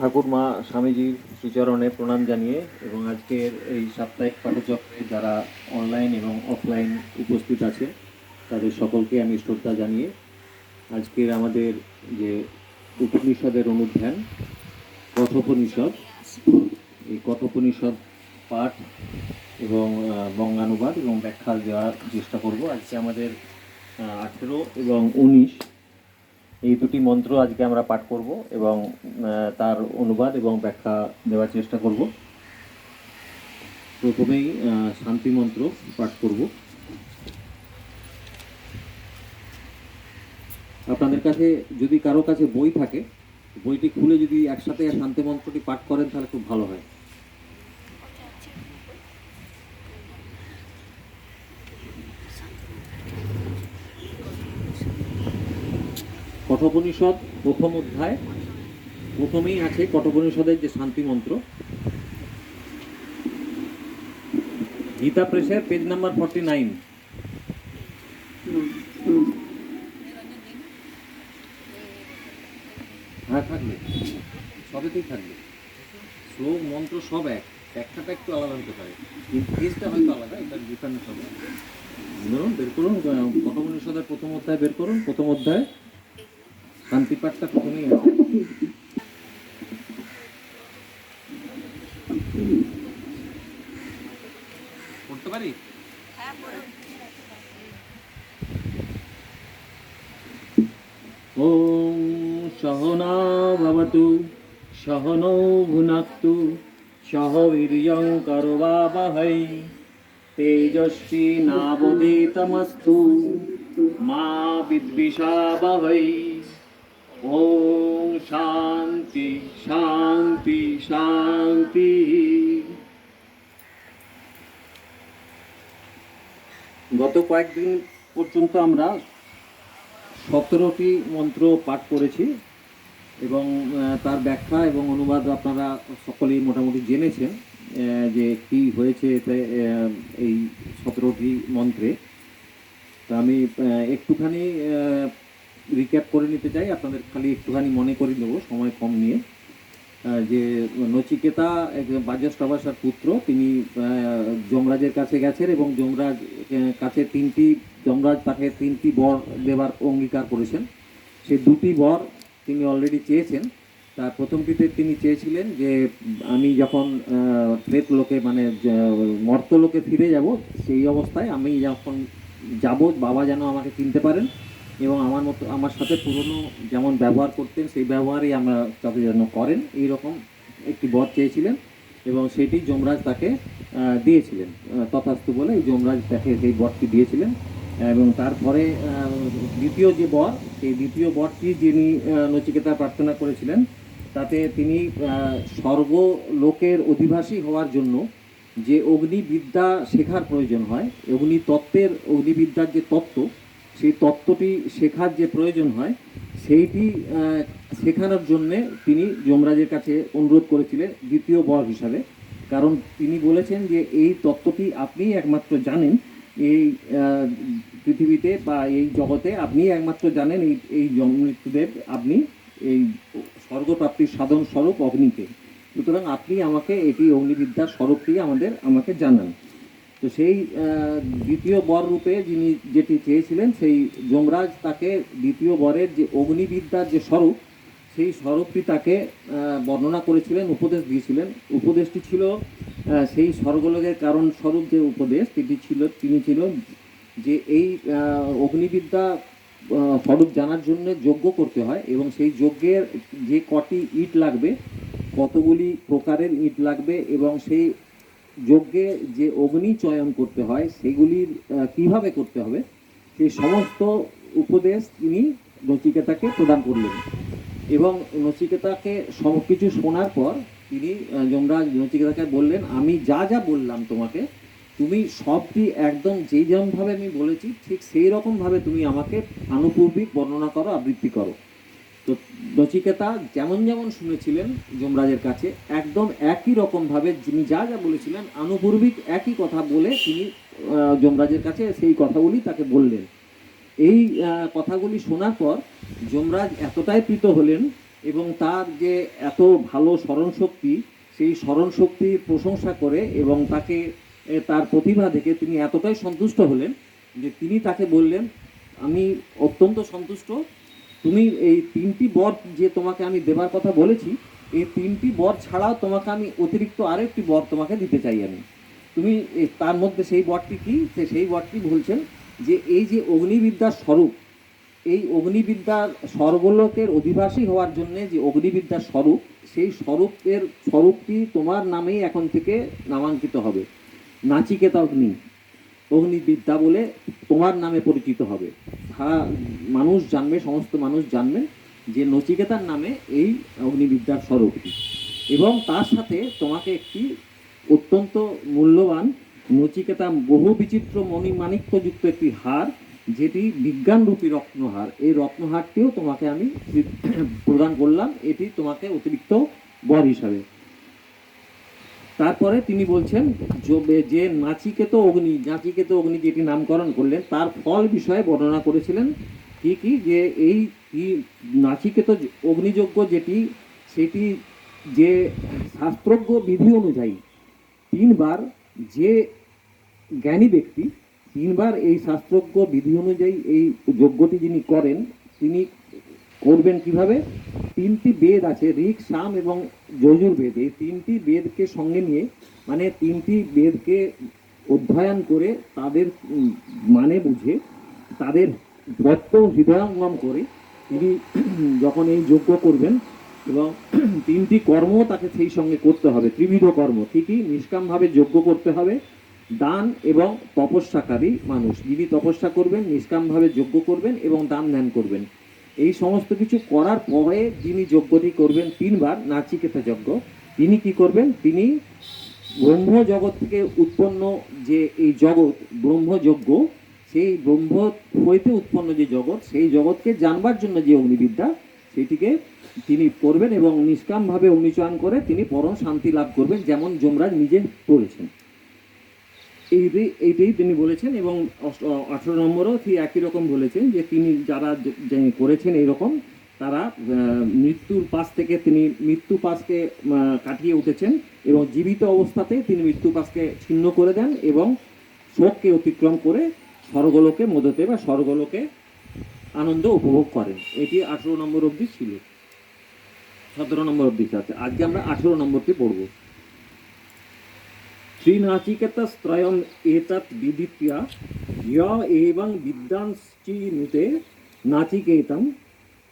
ঠাকুরমা স্বামীজির শ্রীচরণে প্রণাম জানিয়ে এবং আজকের এই সাপ্তাহিক পাঠচক্রে যারা অনলাইন এবং অফলাইন উপস্থিত আছে, তাদের সকলকে আমি শ্রদ্ধা জানিয়ে আজকের আমাদের যে উপনিষদের অনুধ্যান, কথোপনিষদ, এই কথোপনিষদ পাঠ এবং বঙ্গানুবাদ এবং ব্যাখ্যা দেওয়ার চেষ্টা করব, আজকে আমাদের আঠেরো এবং উনিশ এই দুটি মন্ত্র আজকে আমরা পাঠ করব এবং তার অনুবাদ এবং ব্যাখ্যা দেওয়ার চেষ্টা করব। প্রথমেই শান্তি মন্ত্র পাঠ করব। আপনাদের কাছে যদি কারও কাছে বই থাকে, বইটি খুলে যদি একসাথে শান্তি মন্ত্রটি পাঠ করেন, তাহলে খুব ভালো হয়। কঠোপনিষদ প্রথম অধ্যায়। প্রথমেই আছে কঠোপনিষদের যে শান্তি মন্ত্র। গীতা প্রেসের পেজ নাম্বার ফর্টি নাইন হ্যাঁ থাকবে। সবেতেই থাকবে। শ্লোক, মন্ত্র সব এক। ব্যাখ্যাটা একটু আলাদা হতে পারে। কিন্তু কেসটা হয়তো আলাদা, এটা ডিফারেন্স হবে ধরুন, বের করুন কঠোপনিষদের প্রথম অধ্যায় বের করুন, প্রথম অধ্যায়। কারণ প্রথমেই আছে পড়তে সহনৌ ভুনাত্তু সহ বীর্যং করবাবহৈ তেজস্বী নাবদীতমস্তু মা বিদ্বিষাবহৈ। শান্তি শান্তি শান্তি। গত কয়েকদিন পর্যন্ত আমরা সতেরোটি মন্ত্র পাঠ করেছি এবং তার ব্যাখ্যা এবং অনুবাদ আপনারা সকলেই মোটামুটি জেনেছেন যে কি হয়েছে এতে এই সতেরোটি মন্ত্রে। তা আমি একটুখানি রিক্যাপ করে নিতে চাই। আপনাদের খালি একটুখানি মনে করে দেবো, সময় কম নিয়ে। যে নচিকেতা, এক বাজস্টাবাসার পুত্র, তিনি যমরাজের কাছে গেছেন এবং যমরাজ কাছে তিনটি, যমরাজ তাকে তিনটি বর দেবার অঙ্গীকার করেছেন। সে দুটি বর তিনি অলরেডি চেয়েছেন। তার প্রথমটিতে তিনি চেয়েছিলেন যে, আমি যখন প্রেত লোকে মানে য- মর্তলোকে ফিরে যাব, সেই অবস্থায় আমি যখন যাব, বাবা যেন আমাকে চিনতে পারেন। এবং আমার মতো, আমার সাথে পুরনো যেমন ব্যবহার করতেন, সেই ব্যবহারই আমরা তাতে যেন করেন। এই রকম একটি বর চেয়েছিলেন এবং সেটি যমরাজ তাকে দিয়েছিলেন তথাস্তু বলে যমরাজ তাকে সেই বরটি দিয়েছিলেন। এবং তারপরে দ্বিতীয় যে বর সেই দ্বিতীয় বরটি যিনি নচিকেতা প্রার্থনা করেছিলেন, তাতে তিনি সর্বলোকের অধিবাসী হওয়ার জন্য যে অগ্নিবিদ্যা শেখার প্রয়োজন হয় অগ্নি তত্ত্বের অগ্নিবিদ্যার যে তত্ত্ব সেই তত্ত্বটি শেখার যে প্রয়োজন হয়, সেইটি শেখানোর জন্যে তিনি যমরাজের কাছে অনুরোধ করেছিলেন দ্বিতীয় বর হিসাবে। কারণ তিনি বলেছেন যে, এই তত্ত্বটি আপনিই একমাত্র জানেন, এই পৃথিবীতে বা এই জগতে আপনি একমাত্র জানেন, এই এই মৃত্যুদেব আপনি এই স্বর্গপ্রাপ্তির সাধন স্বরূপ অগ্নিকে সুতরাং আপনি আমাকে এটি অগ্নিবিদ্যার স্বরূপটি আমাদের, আমাকে জানান। তো সেই দ্বিতীয় বর রূপে যিনি যেটি চেয়েছিলেন, সেই যমরাজ তাকে দ্বিতীয় বরের যে অগ্নিবিদ্যার যে স্বরূপ, সেই স্বরূপটি তাকে বর্ণনা করেছিলেন, উপদেশ দিয়েছিলেন। উপদেশটি ছিল সেই স্বর্গলোকের কারণ স্বরূপ যে উপদেশ, সেটি ছিল, তিনি ছিল যে এই অগ্নিবিদ্যা স্বরূপ জানার জন্য যজ্ঞ করতে হয় এবং সেই যজ্ঞের যে কটি ইট লাগবে, কতগুলি প্রকারের ইট লাগবে এবং সেই যজ্ঞে যে অগ্নি চয়ন করতে হয়, সেগুলির কীভাবে করতে হবে? সেই সমস্ত উপদেশ তিনি নচিকেতাকে প্রদান করলেন। এবং নচিকেতাকে সব কিছু শোনার পর তিনি যমরাজ নচিকেতাকে বললেন, আমি যা যা বললাম তোমাকে, তুমি সবটি একদম যেই যেমনভাবে আমি বলেছি, ঠিক সেই রকমভাবে তুমি আমাকে আনুপূর্বিক বর্ণনা করো, আবৃত্তি করো। তো নচিকেতা যেমন যেমন শুনেছিলেন যমরাজের কাছে, একদম একই রকমভাবে যিনি যা যা বলেছিলেন, আনুপূর্বিক একই কথা বলে তিনি যমরাজের কাছে সেই কথাগুলি তাকে বললেন। এই কথাগুলি শোনার পর যমরাজ এতটাই প্রীত হলেন এবং তার যে এত ভালো স্মরণশক্তি, সেই স্মরণশক্তির প্রশংসা করে এবং তাকে তার প্রতিভা দেখে তিনি এতটাই সন্তুষ্ট হলেন যে তিনি তাকে বললেন, আমি অত্যন্ত সন্তুষ্ট তুমি এই তিনটি বর যে তোমাকে আমি দেবার কথা বলেছি, এই তিনটি বর ছাড়াও তোমাকে আমি অতিরিক্ত আরেকটি বর তোমাকে দিতে চাই আমি। তুমি তার মধ্যে সেই বরটি কি? সে সেই বরটি বলছেন যে, এই যে অগ্নিবিদ্যার স্বরূপ, এই অগ্নিবিদ্যার স্বর্গলোকের অধিবাসী হওয়ার জন্য যে অগ্নিবিদ্যার স্বরূপ, সেই স্বরূপের, স্বরূপটি তোমার নামেই এখন থেকে নামাঙ্কিত হবে। নাচিকেতা অগ্নি অগ্নিবিদ্যা বলে তোমার নামে পরিচিত হবে। সারা মানুষ জানবে, সমস্ত মানুষ জানবে যে নচিকেতার নামে এই অগ্নিবিদ্যার স্বরূপটি এবং তার সাথে তোমাকে একটি অত্যন্ত মূল্যবান নচিকেতা বহু বিচিত্র মণিমাণিক্যযুক্ত একটি হার, যেটি বিজ্ঞানরূপী রত্নহার। এই রত্নহারটিও তোমাকে আমি প্রদান করলাম। এটি তোমাকে অতিরিক্ত বর হিসাবে। তারপরে তিনি বলছেন যে- নাচিকেত অগ্নি নাচিকেত অগ্নি যেটি নামকরণ করলেন, তার ফল বিষয়ে বর্ণনা করেছিলেন কি কি, যে এই নাচিকেত অগ্নিযজ্ঞ যেটি, সেটি যে শাস্ত্রজ্ঞ বিধি অনুযায়ী তিনবার যে জ্ঞানী ব্যক্তি তিনবার এই শাস্ত্রজ্ঞ বিধি অনুযায়ী এই যজ্ঞটি যিনি করেন, তিনি করবেন কীভাবে? তিনটি বেদ আছে, ঋক, সাম এবং যজুর্বেদ এই তিনটি বেদকে সঙ্গে নিয়ে মানে তিনটি বেদকে অধ্যয়ন করে তাদের মানে বুঝে, তাদের তত্ত্ব হৃদয়ঙ্গম করে তিনি যখন এই যজ্ঞ করবেন এবং তিনটি কর্ম তাকে সেই সঙ্গে করতে হবে, ত্রিবিধ কর্ম। কী কী? নিষ্কামভাবে যজ্ঞ করতে হবে, দান এবং তপস্যাকারী মানুষ। যিনি তপস্যা করবেন, নিষ্কামভাবে যজ্ঞ করবেন এবং দান ধ্যান করবেন। এই সমস্ত কিছু করার পরে যিনি যজ্ঞটি করবেন তিনবার, নাচিকেতা যজ্ঞ। তিনি কি করবেন? তিনি ব্রহ্ম জগৎ থেকে উৎপন্ন যে এই জগৎ, ব্রহ্মযজ্ঞ, সেই ব্রহ্ম হইতে উৎপন্ন যে জগৎ, সেই জগৎকে জানবার জন্য যে অগ্নিবিদ্যা, সেটিকে তিনি করবেন এবং নিষ্কামভাবে অগ্নিচয়ন করে তিনি পরম শান্তি লাভ করবেন, যেমন যমরাজ নিজে করেছেন। এইটাই এইটাই তিনি বলেছেন এবং আঠেরো নম্বরও ঠিক একই রকম বলেছেন যে তিনি যারা করেছেন এইরকম, তারা মৃত্যুর পাশ থেকে তিনি মৃত্যু পাশকে কাটিয়ে উঠেছেন এবং জীবিত অবস্থাতে তিনি মৃত্যু পাশকে ছিন্ন করে দেন এবং শোককে অতিক্রম করে স্বর্গলোকে মদতে বা স্বর্গলোকে আনন্দ উপভোগ করেন। এটি আঠেরো নম্বর অবধি ছিল। সতেরো নম্বর অবধি আছে। আজকে আমরা আঠেরো নম্বরটি পড়ব। श्रीनाचिकेतस्त्रयम् एतत् विदित्य य एवं विद्वांश्चिनुते नाचिकेतं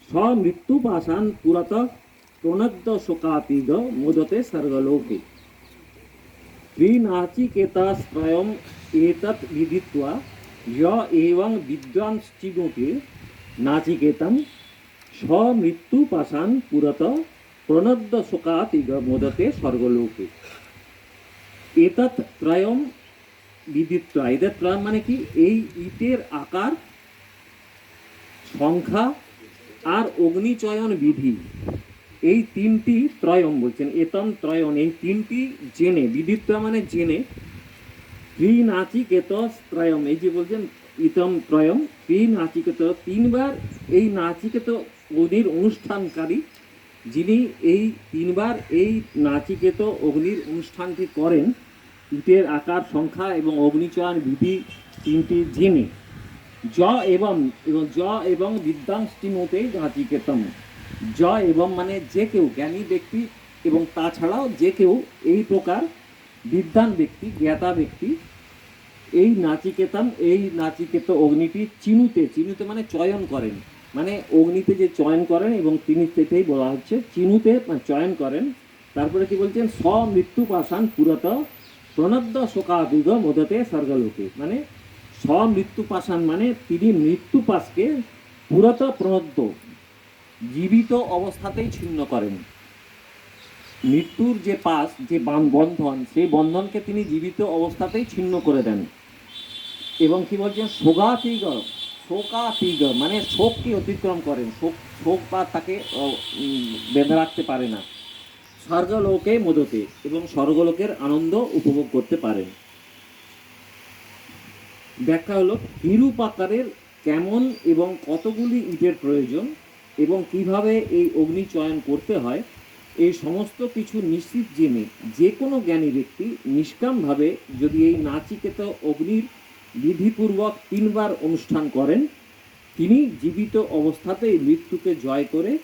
स्वमृत्युपाशान् पुरतः प्रणद्यशोकातिग मोदते सर्गलोके श्रीनाचिकेतस्त्रयम् एतत् विदित्वा य एवं विद्वांश्चिनुते नाचिकेतं स्वमृत्युपाशान् पुरतः प्रणद्यशोकातिग मोदते स्वर्गलोके এতৎ ত্রয়ম বিদিত্র এদের ত্রয়ম মানে কি? এই ইটের আকার, সংখ্যা আর অগ্নিচয়ন বিধি, এই তিনটি ত্রয়ম বলছেন, এতম ত্রয়ন, এই তিনটি জেনে বিদিত্র মানে জেনে ত্রি নাচিকেত ত্রয়ম, এই যে বলছেন, ইতম ত্রয়ম ত্রি নাচিকেত তিনবার এই নাচিকেত অগ্নির অনুষ্ঠানকারী যিনি এই তিনবার এই নাচিকেত অগ্নির অনুষ্ঠানটি করেন, ইটের আকার, সংখ্যা এবং অগ্নিচয়ন বিধি তিনটি জেনে। জ এবং এবং জ এবং বিদ্যাংশটি মতে নাচিকেতম। জ এবং মানে যে কেউ জ্ঞানী ব্যক্তি এবং তাছাড়াও যে কেউ এই প্রকার বিদ্যান ব্যক্তি, জ্ঞাতা ব্যক্তি। এই নাচিকেতম, এই নাচিকেত অগ্নিটি চিনুতে চিনুতে মানে চয়ন করেন। মানে অগ্নিতে যে চয়ন করেন এবং তিনি সেটাই বলা হচ্ছে, চিনুতে চয়ন করেন। তারপরে কি বলছেন স্বমৃত্যু পাশান পুরত প্রণদ্য শোকাবিগ মদতে স্বর্গলোকে। মানে স্বমৃত্যু পাশান মানে তিনি মৃত্যু পাশকে পুরত প্রণদ্য জীবিত অবস্থাতেই ছিন্ন করেন। মৃত্যুর যে পাশ, যে বান- বন্ধন, সেই বন্ধনকে তিনি জীবিত অবস্থাতেই ছিন্ন করে দেন। এবং কি বলছেন শোকাতিগ শোকাতিগ মানে শোককে অতিক্রম করেন। শোক শোক বা তাকে বেঁধে রাখতে পারে না। স্বর্গলোকে মোদতে এবং স্বর্গলোকের আনন্দ উপভোগ করতে পারেন ব্যাখ্যা হলো বিরূপ আকারের কেমন এবং কতগুলি ইটের প্রয়োজন এবং কীভাবে এই অগ্নি চয়ন করতে হয়, এই সমস্ত কিছু নিশ্চিত জেনে যে কোনো জ্ঞানী ব্যক্তি নিষ্কামভাবে যদি এই নাচিকেত অগ্নির বিধিপূর্বক তিনবার অনুষ্ঠান করেন। তিনি জীবিত অবস্থাতেই মৃত্যুকে জয় করে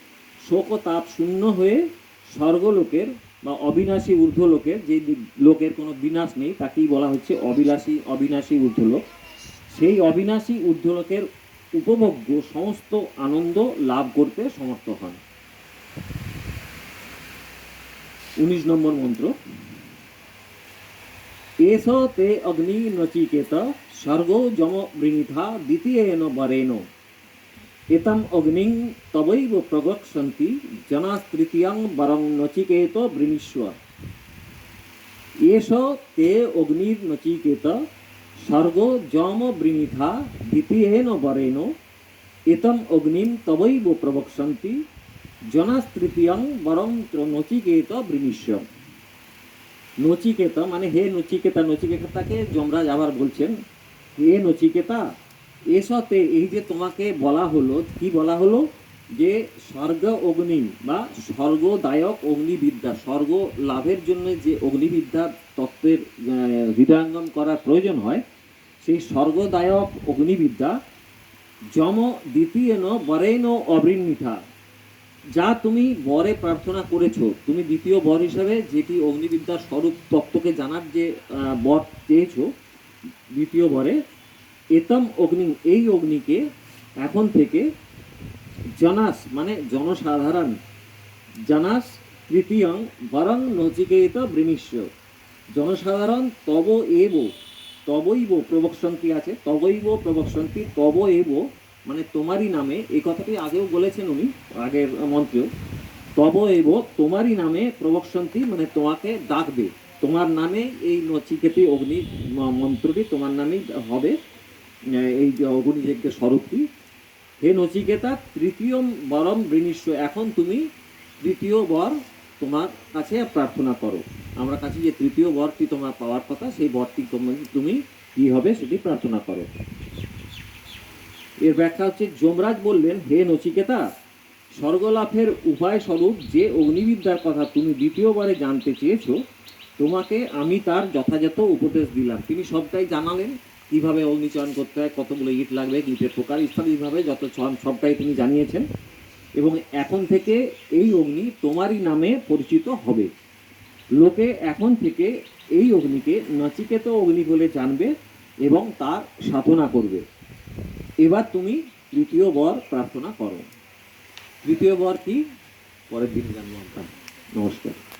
শোকতাপ শূন্য হয়ে স্বর্গলোকের বা অবিনাশী ঊর্ধ্বলোকের, যে লোকের কোনো বিনাশ নেই, তাকেই বলা হচ্ছে অবিলাসী, অবিনাশী ঊর্ধ্বলোক। সেই অবিনাশী ঊর্ধ্বলোকের উপভোগ্য সমস্ত আনন্দ লাভ করতে সমর্থ হন। উনিশ নম্বর মন্ত্র। এস তে অগ্নি নচিকেত স্বর্গ যম বৃণিথা দ্বিতীয়েন বরেণ এতম অগ্নিং তবৈব প্রগক্ষন্তি জনাস্তৃতীয়ং বরং নচিকেত বৃণীষ্ব এষ তে অগ্নির নচিকেত স্বর্গ যম বৃণিথা দ্বিতীয়েন বরেণ এতম অগ্নিম তবৈব প্রবক্ষন্তি জনাস্তৃতীয়ং বরং নচিকেত বৃণীষ্ব নচিকেতা মানে হে নচিকেতা, নচিকেতাকে যমরাজ আবার বলছেন, হে নচিকেতা, এসতে এই যে তোমাকে বলা হলো, কি বলা হলো? যে স্বর্গ অগ্নি বা স্বর্গদায়ক অগ্নিবিদ্যা, স্বর্গ লাভের জন্য যে অগ্নিবিদ্যা তত্ত্বের হৃদয়ঙ্গম করার প্রয়োজন হয়, সেই স্বর্গদায়ক অগ্নিবিদ্যা যম দ্বিতীয়ন বরেণ অবৃণমিঠা যা তুমি বরে প্রার্থনা করেছ, তুমি দ্বিতীয় বর হিসাবে যেটি অগ্নিবিদ্যার স্বরূপ তত্ত্বকে জানার যে বর চেয়েছো, দ্বিতীয় বরে, এতম অগ্নি, এই অগ্নিকে এখন থেকে জনাস মানে জনসাধারণ, জনাস তৃতীয়ং বরং নচিকেত বৃণীষ্য জনসাধারণ তব এব, তবৈব প্রবক্ষন্তি আছে, তবৈব প্রবক্ষন্তি তব এব মানে তোমারই নামে, এই কথাটি আগেও বলেছেন উনি, আগের মন্ত্রেও, তব এব তোমারই নামে প্রবক্ষন্তি মানে তোমাকে ডাকবে। তোমার নামে এই নচিকেতি অগ্নি মন্ত্রটি তোমার নামেই হবে এই অগ্নিযজ্ঞের স্বরূপটি। হে নচিকেতা তৃতীয় বরম বৃণীষ্য, এখন তুমি তৃতীয় বর তোমার কাছে প্রার্থনা করো। আমরা কাছে যে তৃতীয় বরটি তোমার পাওয়ার কথা, সেই বরটি তুমি- তুমি কি হবে সেটি প্রার্থনা করো। এর ব্যাখ্যা হচ্ছে, যমরাজ বললেন, হে নচিকেতা, স্বর্গলাভের উপায় স্বরূপ যে অগ্নিবিদ্যার কথা তুমি দ্বিতীয়বারে জানতে চেয়েছো, তোমাকে আমি তার যথাযথ উপদেশ দিলাম। তিনি সবটাই জানালেন, কীভাবে অগ্নিচয়ন করতে হয়, কতগুলো ইট লাগবে, ইটের প্রকার ইত্যাদিভাবে যত সবটাই তিনি জানিয়েছেন। এবং এখন থেকে এই অগ্নি তোমারই নামে পরিচিত হবে। লোকে এখন থেকে এই অগ্নিকে নচিকেত অগ্নি বলে জানবে এবং তার সাধনা করবে। এবার তুমি তৃতীয় বর প্রার্থনা করো। তৃতীয় বর কি? পরের দিন জানব আমরা। নমস্কার।